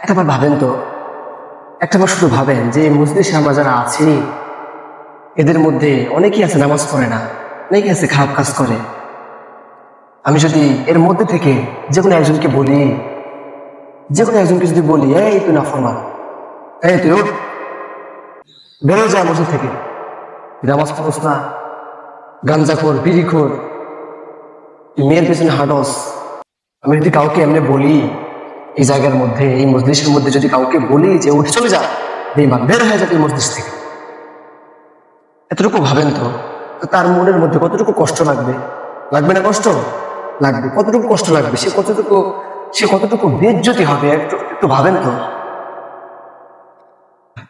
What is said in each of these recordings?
একটাবার ভাবেন তো। একটাবার শুধু ভাবেন যে মুসলিম আমরা যারা আছি, এদের মধ্যে অনেকেই আছে নামাজ পড়ে না, অনেকেই আছে খারাপ কাজ করে। আমি যদি এর মধ্যে থেকে যে কোনো একজনকে বলি যে কোনো একজনকে যদি বলি, এই তুই না ফরমান এই তুই উঠ, বেরো যা মসজিদ থেকে। নামাজ পড়স না গাঞ্জাখোর বিড়িখোর মেয়ের পেছনে হাঁটস। আমি যদি কাউকে এমনি বলি এই জায়গার মধ্যে, এই মজলিসের মধ্যে যদি কাউকে বলি যে উঠে চলে যা বেমান বের হয়ে যাবে মজলিস থেকে। এতটুকু ভাবেন তো তার মনের মধ্যে কতটুকু কষ্ট লাগবে? লাগবে না কষ্ট? লাগবে। কতটুকু কষ্ট লাগবে? সে কতটুকু সে কতটুকু বেজ্জতি হবে, একটু একটু ভাবেন তো।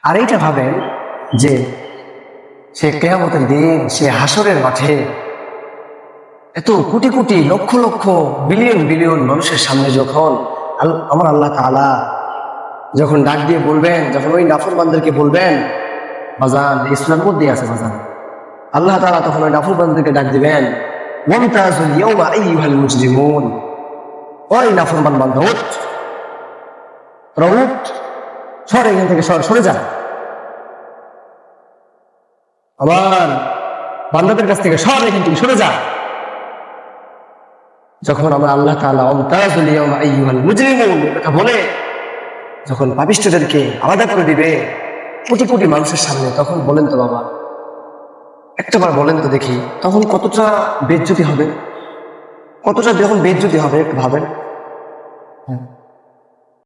আর এইটা ভাবেন যে, সে কেয়ামতের দিন, সে হাসরের মাঠে এত কোটি কোটি লক্ষ লক্ষ বিলিয়ন বিলিয়ন মানুষের সামনে যখন আমার আল্লাহ তাআলা যখন ডাক দিয়ে বলবেন, যখন ওই নাফরবানদেরকে বলবেন, বাজান ইসলাম মধ্যে আছে বাজান। আল্লাহ তাআলা তখন ওই নাফরবানদেরকে ডাক দিবেন ওই উঠ। তোরা উঠ। সর এখান থেকে, সর, সরে যা। আমার বান্দাদের কাছ থেকে সর এখান থেকে, সরে যা। যখন আমার আল্লাহ বলে, যখন পাপিষ্টদেরকে আলাদা করে দিবে, কোটি কোটি মানুষের সামনে, তখন বলেন তো বাবা, একটাবার বলেন তো দেখি, তখন কতটা বেজ্জতি হবে? কতটা যখন বেজ্জতি হবে, একটু ভাবেন?